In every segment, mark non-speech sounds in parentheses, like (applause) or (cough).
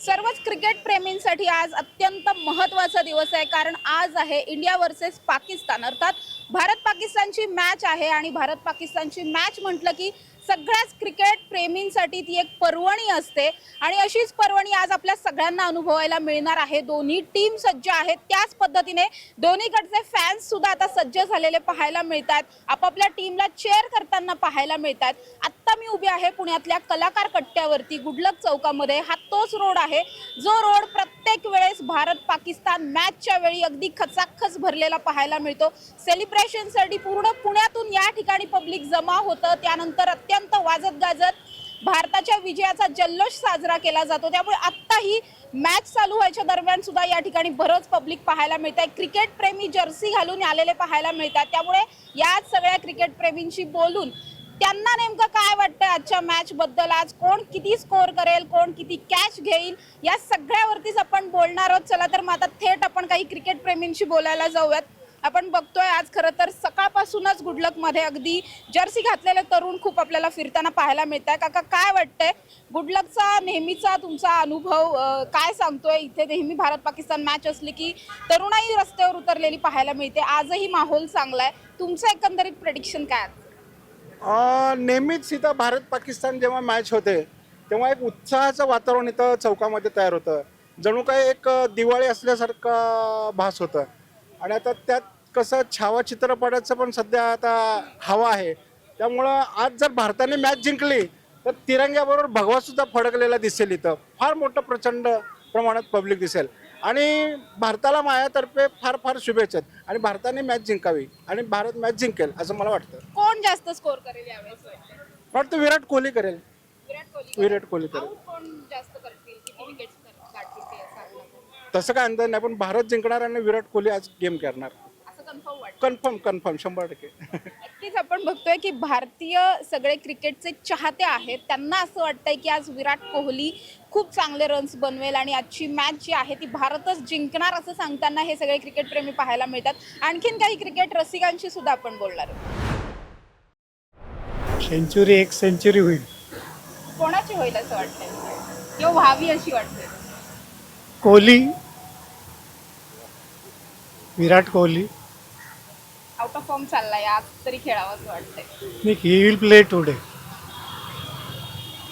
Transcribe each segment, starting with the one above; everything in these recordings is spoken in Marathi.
सर्वच क्रिकेट प्रेमींसाठी आज अत्यंत महत्त्वाचा दिवस आहे. कारण आज आहे इंडिया वर्सेस पाकिस्तान. अर्थात भारत पाकिस्तानची मॅच आहे आणि भारत पाकिस्तानची मॅच म्हटलं की सगळ्याच क्रिकेट प्रेमींसाठी ती एक पर्वणी असते. आणि अशीच पर्वणी आज आपल्या सगळ्यांना अनुभवायला मिळणार आहे. दोन्ही टीम सज्ज आहेत. त्याच पद्धतीने दोन्हीकडचे फॅन्स सुद्धा आता सज्ज झालेले पाहायला मिळतात. आपापल्या टीमला चेअर करताना पाहायला मिळतात. आत्ता मी उभी आहे पुण्यातल्या कलाकार कट्ट्यावरती गुडलक चौकामध्ये. हा तोच रोड आहे. जो रोड प्रत्येक वेळेस भारत पाकिस्तान मॅचच्या वेळी अगदी खचाखच भरलेला पाहायला मिळतो. सेलिब्रेशनसाठी पूर्ण पुण्यातून या ठिकाणी पब्लिक जमा होतं. त्यानंतर अत्यंत वाजत गाजत भारताच्या विजयाचा जल्लोष साजरा केला जातो. त्यामुळे आत्ताही मॅच चालू व्हायच्या दरम्यान सुद्धा या ठिकाणी बरंच पब्लिक पाहायला मिळत आहे क्रिकेट प्रेमी जर्सी घालून आलेले पाहायला मिळतात. त्यामुळे याच सगळ्या क्रिकेट प्रेमींशी बोलून त्यांना नेमकं काय वाटतं आजच्या मॅच बद्दल? आज कोण किती स्कोअर करेल? कोण किती कॅच घेईल? या सगळ्यावरतीच आपण बोलणार आहोत. चला तर मग आता थेट आपण काही क्रिकेट प्रेमींशी बोलायला जाऊयात. आपण बघतोय आज खरं तर सकाळपासूनच गुडलकमध्ये अगदी जर्सी घातलेले तरुण खूप आपल्याला फिरताना पाहायला मिळत आहे काका काय वाटतंय? गुडलकचा नेहमीचा तुमचा अनुभव काय सांगतोय? इथे नेहमी भारत पाकिस्तान मॅच असली की तरुणाई रस्त्यावर उतरलेली पाहायला मिळते. आजही माहोल चांगला आहे तुमचं एकंदरीत प्रेडिक्शन काय आहे? नेहमीच इथं भारत पाकिस्तान जेव्हा मॅच होते तेव्हा एक उत्साहाचं वातावरण इथं चौकामध्ये तयार होतं. जणू काय एक दिवाळी असल्यासारखं भास होतं. आणि आता त्यात कसं छावा चित्रपटाचं पण सध्या आता हवा आहे. त्यामुळं आज जर भारताने मॅच जिंकली तर तिरंग्याबरोबर भगवा सुद्धा फडकलेला दिसेल इथं. फार मोठं प्रचंड प्रमाणात पब्लिक दिसेल. आणि भारताला माझ्यातर्फे फार फार शुभेच्छा आहेत. आणि भारताने मॅच जिंकावी आणि भारत मॅच जिंकेल असं मला वाटतं. कोण जास्त स्कोर करेल यावेळेस? वाटतं विराट कोहली करेल. विराट कोहली विराट कोहली करेल आऊट कोण जास्त करतील किती विकेट्स काढतील ते सांगा तसं काय अंदाज नाही पण भारत जिंकणार आणि विराट कोहली आज गेम करणार असं कन्फर्म वाटतं. कन्फर्म कन्फर्म शंभर टक्के. नक्कीच आपण बघतोय की भारतीय सगळे क्रिकेटचे चाहते आहेत. त्यांना असं वाटतंय की आज विराट कोहली खूप चांगले रन्स बनवेल आणि आजची मॅच जी आहे ती भारतच जिंकणार असं सांगताना हे सगळे क्रिकेट प्रेमी पाहायला मिळतात. आणखीन काही क्रिकेट रसिकांशी सुद्धा आपण बोलणार. सेंचुरी एक सेंचुरी होईल. कोणाची होईल असं वाटतंय? किंवा व्हावी अशी वाटते Kohli Virat Kohli. Out of form चाललाय आज तरी खेळावं असं वाटतंय he will play today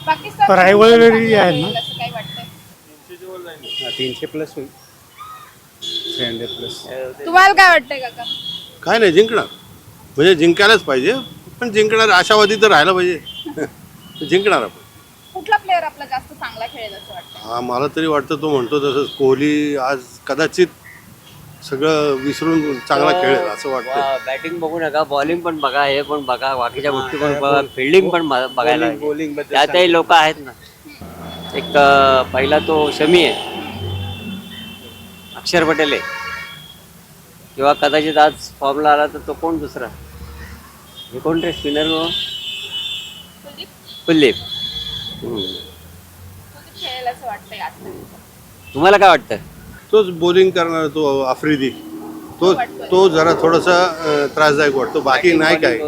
Pakistan Rivalry आहे ना? असं वाटतंय? तीनशे प्लस होईल. थ्री हंड्रेड प्लस तुम्हाला काय वाटतंय काका? काय नाही जिंकणार. म्हणजे जिंकायलाच पाहिजे पण जिंकणार आशावादी तर राहायला पाहिजे. (laughs) जिंकणार आपण. कुठला प्लेअर आपला जास्त चांगला खेळेल असं वाटतं हा मला तरी वाटतं तो म्हणतो तसंच कोहली आज कदाचित सगळं विसरून चांगला खेळेल असं वाटतं बॅटिंग बघू नका बॉलिंग पण बघा हे पण बघा बाकीच्या गोष्टी पण बघा फिल्डिंग पण बघायला Bowling- bowling बद्दल त्यातही लोक आहेत ना. एक अं, पहिला तो शमी आहे. अक्षर पटेल आहे. किंवा कदाचित आज फॉर्मला आला तर तो कोण दुसरा? हे कोण रे स्पिनर कुलदीप. हम्म. तुम्हाला काय वाटतं? तोच बॉलिंग करणार तो आफ्रिदी. तो तो जरा थोडासा त्रासदायक वाटतो. बाकी नाही काय.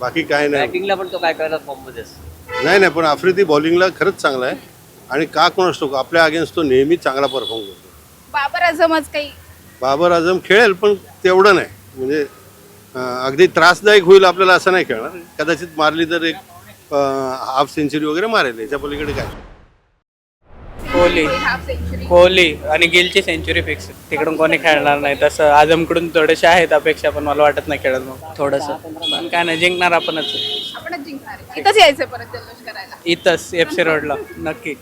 बाकी काय नाही. बॅटिंगला पण तो काय करायला फॉर्ममध्ये असतो. नाही नाही पण आफ्रिदी बॉलिंगला खरंच चांगला आहे. आणि का कोण असतो आपल्या अगेन्स्ट तो नेहमी चांगला परफॉर्म करतो. बाबर आज काही बाबर आझम खेळेल पण तेवढं नाही. म्हणजे अं, अगदी त्रासदायक होईल आपल्याला असं नाही खेळणार. कदाचित मारली तर एक हाफ सेंचुरी वगैरे मारेल. याच्या पलीकडे काय? कोहली. कोहली आणि गिलची सेंचुरी फिक्स तिकडून कोणी खेळणार नाही. तसं आझमकडून थोडेसे आहेत अपेक्षा पण मला वाटत नाही खेळत मग. थोडंसं. पण काय नाही जिंकणार आपणच. आपणच जिंकणार आहे. इथंच यायचं परत जल्लोष करायला. इथंच एफ सी रोडला नक्की.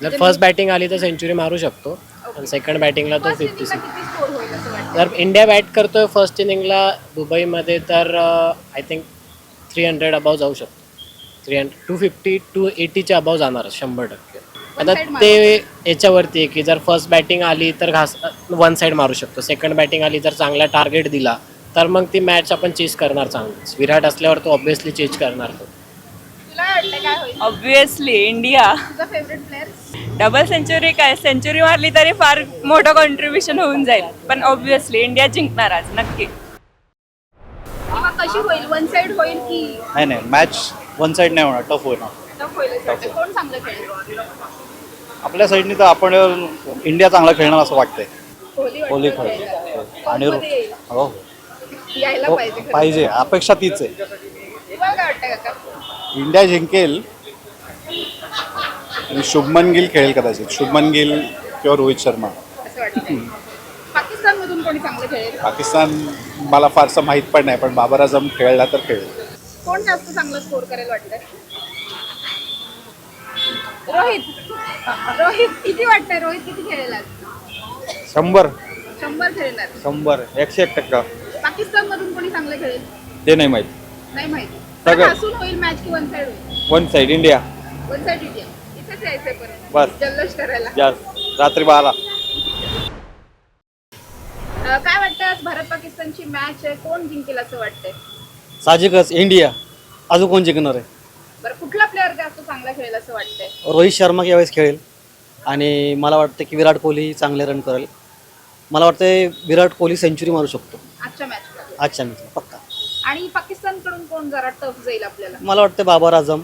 जर फर्स्ट बॅटिंग आली तर सेंचुरी मारू शकतो. आणि सेकंड बॅटिंगला तो फिफ्टी inningला किती स्कोर होईल असं वाटतं? जर इंडिया बॅट करतोय फर्स्ट इनिंगला दुबईमध्ये तर I think three hundred above जाऊ शकतो. Three hundred two fifty two एटीच्या above जाणार शंभर टक्के. आता ते याच्यावरती आहे की जर फर्स्ट बॅटिंग आली तर घास वन साईड मारू शकतो. सेकंड बॅटिंग आली जर चांगला टार्गेट दिला तर मग ती मॅच आपण चेस करणार चांगलीच. विराट असल्यावर तो ऑब्व्हियसली चेंज करणार तो. तुला काय वाटतं काय होईल? ऑब्विसली इंडिया तुझा फेवरेट प्लेअर डबल सेंचुरी काय? सेंचुरी मारली तरी फार मोठं कॉन्ट्रीब्युशन होऊन जाईल. पण ऑब्विसली इंडिया जिंकणार आज नक्की. किंवा कशी होईल? वन साइड होईल की नाही नाही. मॅच वन साईड नाही होणार. टफ होणार टफ होईल असं वाटतं कोण चांगलं खेळेल? आपल्या साईडनी तर आपण इंडिया चांगला खेळणार असं वाटतंय. कोहली कोहली वाटतं खेळेल. खेळणार. आणि येईल. हो. यायला हो, पाहिजे खरं. पाहिजे. अपेक्षा तीच आहे. तुम्हाला काय वाटतं काका. इंडिया जिंकेल. आणि शुभमन गिल खेळेल कदाचित. शुभमन गिल किंवा रोहित शर्मा. असं वाटतं पाकिस्तान मधून कोणी चांगलं खेळेल? पाकिस्तान मला फारसं माहीत पण नाही पण बाबर आझम खेळला तर खेळेल. कोण जास्त चांगलं स्कोर करेल वाटतंय? रोहित. रोहित किती वाटतंय? रोहित किती खेळेल आज? शंभर. शंभर खेळणार शंभर. एकशे एक टक्का. पाकिस्तान मधून कोणी चांगलं खेळेल? ते नाही माहीत. नाही माहिती. सगळं. हसून होईल मॅच की वन साइड होईल? One side India one side India इथेच यायचंय परत. बस. जल्लोष करायला. जास्त रात्री बारा. अं, काय वाटतं आज भारत पाकिस्तानची मॅच आहे? कोण जिंकेल असं वाटतंय? साहजिकच इंडिया अजून कोण जिंकणार आहे? बरं कुठला जास्त चांगला खेळेल असं वाटतंय. रोहित शर्मा यावेळेस खेळेल. आणि मला वाटतं की विराट कोहली चांगले रन करेल. मला वाटतं विराट कोहली सेंचुरी मारू शकतो. आजच्या मॅचला आजच्या मॅचला पक्का. आणि पाकिस्तानकडून कोण जरा टफ जाईल आपल्याला? मला वाटतं बाबर आझम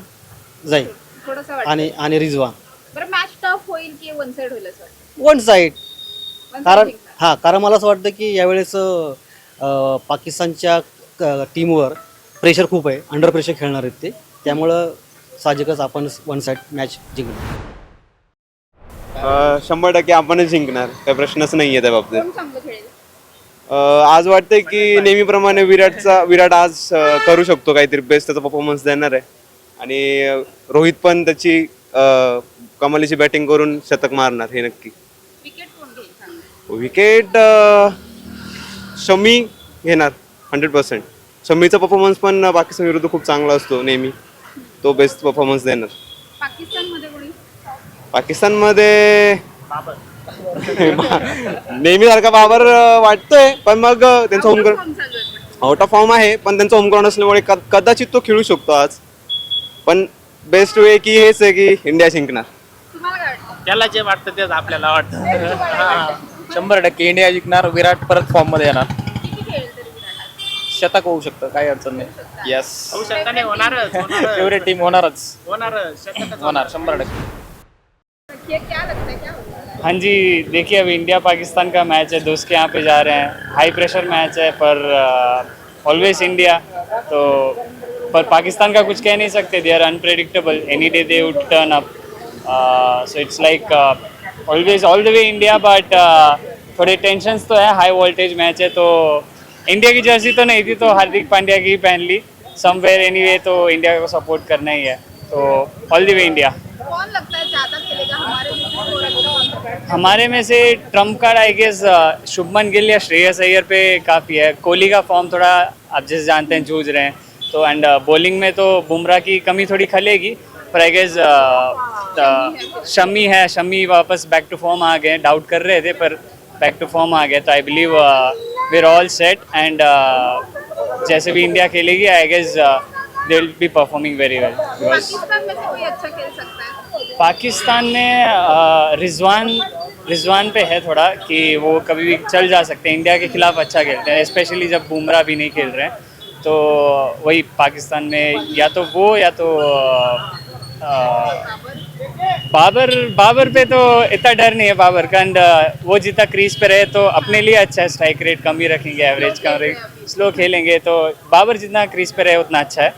जाईल. थोडंसं वाटतं आणि आणि रिजवान. बरं मॅच टफ होईल की वन साइड होईल असं वाटतं वन साईड One side कारण जिंकणार. हां कारण मला असं वाटतं की यावेळेस अं, पाकिस्तानच्या टीमवर प्रेशर खूप आहे. अंडर प्रेशर खेळणार आहेत ते. त्यामुळं साहजिकच आपण वन साईड मॅच जिंकणार. शंभर टक्के आपणच जिंकणार. काही प्रश्नच नाही आहे त्या बाबतीत. कोण चांगलं खेळेल? अं, आज वाटतंय की नेहमीप्रमाणे विराटचा विराट आज अं, करू शकतो. काहीतरी बेस्ट त्याचा परफॉर्मन्स देणार आहे. आणि अं, रोहित पण त्याची अं, कमालीची बॅटिंग करून शतक मारणार हे नक्की. विकेट कोण घेईल चांगलं? विकेट शमी घेणार हंड्रेड पर्सेंट शमीचा परफॉर्मन्स पण पाकिस्तान विरुद्ध खूप चांगला असतो नेहमी. तो बेस्ट परफॉर्मन्स देणार. पाकिस्तानमध्ये कोणी? पाकिस्तानमध्ये नेहमीसारखा बाबर वाटतोय पण मग त्यांचा होम पण. आउट ऑफ फॉर्म आहे पण त्यांचा होम ग्राउंड असल्यामुळे क- कदाचित तो खेळू शकतो आज. पण बेस्ट वे की हेच आहे की इंडिया जिंकणार. तुम्हाला काय वाटतं? त्याला जे वाटतं तेच आपल्याला वाटतं? शंभर टक्के इंडिया जिंकणार विराट परत फॉर्ममध्ये येणार किती खेळेल तरी विराट आज? शतक होऊ शकतं काही अडचण नाही. येस होऊ शकतं नाही होणारच फेवरेट टीम होणारच. होणारच होणार शंभर टक्के. ये क्या लगता है क्या होगा? हाँ जी देखिए अभी इंडिया पाकिस्तान का मैच है दोस्त के यहाँ पे जा रहे हैं। हाई प्रेशर मैच है पर ऑलवेज इंडिया तो पर पाकिस्तान का कुछ कह नहीं सकते। They are unpredictable any day they would turn up so it's like always all the way India but थोड़े टेंशन्स तो है हाई वोल्टेज मैच है तो इंडिया की जर्सी तो नहीं थी तो हार्दिक पांड्या की ही पहन ली। समवेयर एनी तो इंडिया को सपोर्ट करना ही है। तो ऑल द वे इंडिया कौन लगता है ज़्यादा खेलेगा हमारे में अगर हमारे में से trump card I guess Shubman Gill या श्रेयस अय्यर पे काफ़ी है। कोहली का फॉर्म थोड़ा आप जैसे जानते हैं जूझ रहे हैं। तो एंड बॉलिंग में तो बुमराह की कमी थोड़ी खलेगी पर आई गेस शमी है शमी वापस बैक टू फॉर्म आ गए डाउट कर रहे थे पर बैक टू फॉर्म आ गए तो I believe we're all set and जैसे भी इंडिया खेलेगी I guess they will be performing very well Pakistan में अच्छा खेल सकता है? पाकिस्तान में अ, रिजवान रिजवान पे है थोड़ा कि वो कभी भी चल जा सकते हैं। इंडिया के खिलाफ अच्छा खेलते हैं स्पेशली जब बुमराह भी नहीं खेल रहे हैं। तो वही पाकिस्तान में या तो वो या तो अ, बाबर बाबर पे तो इतना डर नहीं है बाबर का एंड वो जितना क्रीज पे रहे तो अपने लिए अच्छा है स्ट्राइक रेट कम ही रखेंगे एवरेज कम स्लो खेलेंगे तो बाबर जितना क्रीज पे रहे उतना अच्छा है।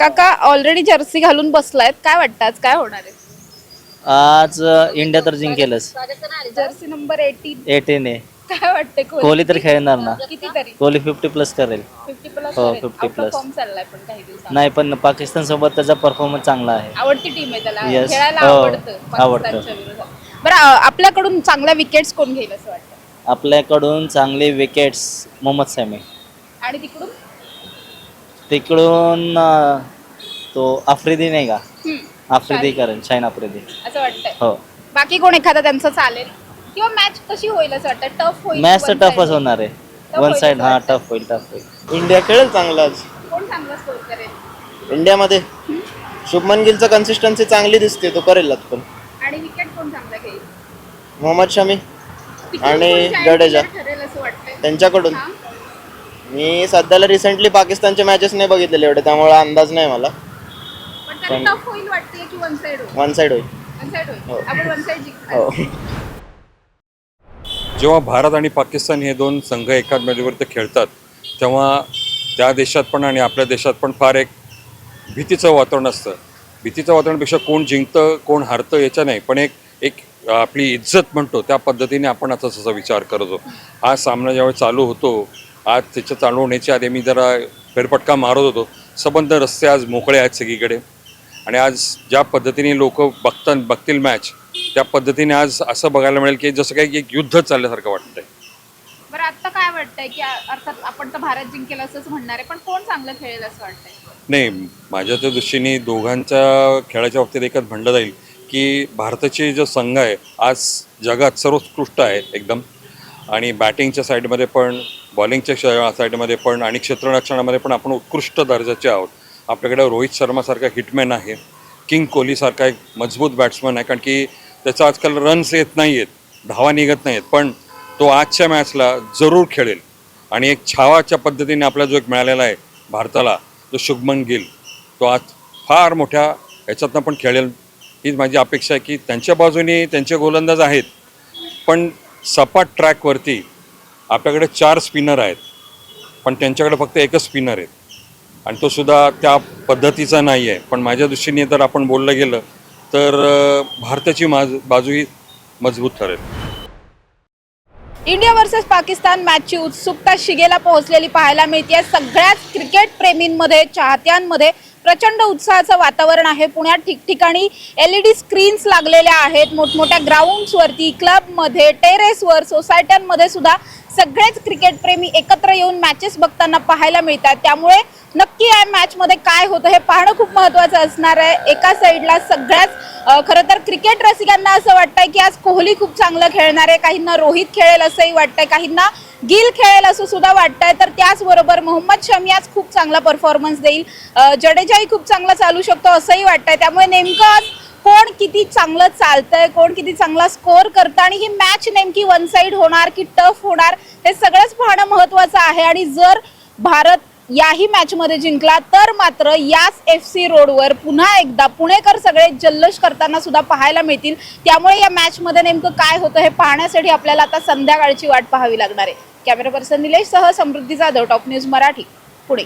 काका ऑलरेडी जर्सी घालून बसलायत काय वाटतं आज काय होणार आहे? आज इंडिया तर जिंकेलच. जर्सी नंबर एटीन एटीन आहे. काय वाटते कोहली तर खेळणार ना. कोहली फिफ्टी प्लस करेल. फिफ्टी प्लस हो, 50 plus. फॉर्म चाललाय पण काही दिवसात नाही पण पाकिस्तान सोबत त्याचा परफॉर्मन्स चांगला आहे. आवडती टीम आहे त्याला. Yes. खेळायला हो, आवडतं आवडतं. पाकिस्तानच्या विरोधात. बरं अं, आपल्याकडून चांगल्या विकेट्स कोण घेईल असं वाटतं? आपल्याकडून चांगले विकेट्स मोहम्मद सॅमी. आणि तिकडून? तिकडून अं, तो आफ्रिदी नाही का? हम्म, आफ्रिदी करेल शाईन आफ्रिदी. असं वाटतंय. हो. बाकी कोण एखादा त्यांचं चालेल? किंवा मॅच कशी होईल असं वाटतं? टफ होईल मॅच तर? टफच होणार आहे. वन होईल साइड असं हा वाटतं. टफ होईल टफ होईल. इंडिया खेळेल चांगलाच कोण चांगला स्कोर करेल? इंडियामध्ये शुभमन गिलचं कन्सिस्टन्सी चांगली दिसते तो करेल पण. आणि विकेट कोण चांगला घेईल मोहम्मद शमी तिकडून आणि कोण giant जडेजा. player ठरेल असं वाटतंय? त्यांच्याकडून. हा? मी सध्याला रिसेंटली पाकिस्तानचे मॅचेस नाही बघितलेले एवढे त्यामुळे अंदाज नाही मला. पण तरी टफ होईल वाटते की वन साइड होईल? वन साइड होईल. वन साईड होईल. आपण वन साईड जिंकणार. जेव्हा भारत आणि पाकिस्तान हे दोन संघ एकाच मेजवरती खेळतात तेव्हा त्या देशात पण आणि आपल्या देशात पण फार एक भीतीचं वातावरण असतं. भीतीचं वातावरणापेक्षा कोण जिंकतं कोण हारतं याच्या नाही पण एक एक आपली इज्जत म्हणतो त्या पद्धतीने आपण आता तसा विचार करतो हा सामना ज्यावेळी चालू होतो आज त्याच्या चालू होण्याच्या आधी मी जरा फेरफटका मारत होतो. सबंध रस्ते आज मोकळे आहेत सगळीकडे. आणि आज ज्या पद्धतीने लोक बघतात बघतील मॅच त्या पद्धतीने आज असं बघायला मिळेल की जसं काही एक युद्ध चालल्यासारखं वाटतंय. बरं आता काय वाटतंय की अर्थात आपण तर भारत जिंकेल असंच म्हणणार आहे पण कोण चांगलं खेळेल असं वाटतंय? नाही माझ्या त्या दृष्टीने दोघांच्या खेळाच्या बाबतीत एकच म्हणलं जाईल की भारताचे जो संघ आहे आज जगात सर्वोत्कृष्ट आहे एकदम. आणि बॅटिंगच्या साईडमध्ये पण बॉलिंगच्या साईडमध्ये पण आणि क्षेत्ररक्षणामध्ये पण आपण उत्कृष्ट दर्जाचे आहोत. आपल्याकडे रोहित शर्मासारखा हिटमॅन आहे किंग कोहलीसारखा एक मजबूत बॅट्समन आहे कारण की त्याचा आजकाल रन्स येत नाही आहेत धावा निघत नाहीत पण तो आजच्या मॅचला जरूर खेळेल. आणि एक छावाच्या पद्धतीने आपला जो एक मिळालेला आहे भारताला जो शुभमन गिल तो आज फार मोठ्या ह्याच्यातनं पण खेळेल. हीच माझी अपेक्षा आहे की त्यांच्या बाजूने त्यांचे गोलंदाज आहेत. पण सपाट ट्रॅकवरती आपल्याकडे चार स्पिनर आहेत. पण त्यांच्याकडे फक्त एकच स्पिनर आहेत. आणि तो सुद्धा त्या पद्धतीचा नाही आहे पण माझ्या दृष्टीने जर आपण बोललं गेलं तर भारताची माज बाजू ही मजबूत ठरेल. इंडिया वर्सेस पाकिस्तान मॅचची उत्सुकता शिगेला पोहोचलेली पाहायला मिळते सगळ्याच क्रिकेट प्रेमींमध्ये चाहत्यांमध्ये प्रचंड उत्साहाचं वातावरण आहे. पुण्यात ठिकठिकाणी एल ई डी स्क्रीन्स लागलेल्या आहेत. मोठमोठ्या ग्राउंड्सवरती क्लबमध्ये टेरेसवर सोसायट्यांमध्ये सुद्धा सगळेच क्रिकेट प्रेमी एकत्र येऊन मॅचेस बघताना पाहायला मिळतात. त्यामुळे नक्की या मॅचमध्ये काय होतं हे पाहणं खूप महत्त्वाचं असणार आहे. एका साईडला सगळ्याच खरं तर क्रिकेट रसिकांना असं वाटतंय की आज कोहली खूप चांगलं खेळणार आहे. काहींना रोहित खेळेल असंही वाटतंय. काहींना गिल खेळेल असं सुद्धा वाटतंय. तर त्याचबरोबर मोहम्मद शमी आज खूप चांगला परफॉर्मन्स देईल. जडेजाही खूप चांगला चालू शकतो असंही वाटतंय. त्यामुळे नेमकं आज कोण किती चांगलं चालतंय कोण किती चांगला स्कोअर करतं आणि ही मॅच नेमकी वन साईड होणार की टफ होणार हे सगळंच पाहणं महत्त्वाचं आहे. आणि जर भारत याही मॅचमध्ये जिंकला. तर मात्र याच एफ सी रोडवर पुन्हा एकदा पुणेकर सगळे जल्लोष करताना सुद्धा पाहायला मिळतील. त्यामुळे या मॅचमध्ये नेमकं काय होतं हे पाहण्यासाठी आपल्याला आता संध्याकाळची वाट पाहावी लागणार आहे. कॅमेरा पर्सन निलेश सह समृद्धी जाधव टॉप न्यूज मराठी पुणे.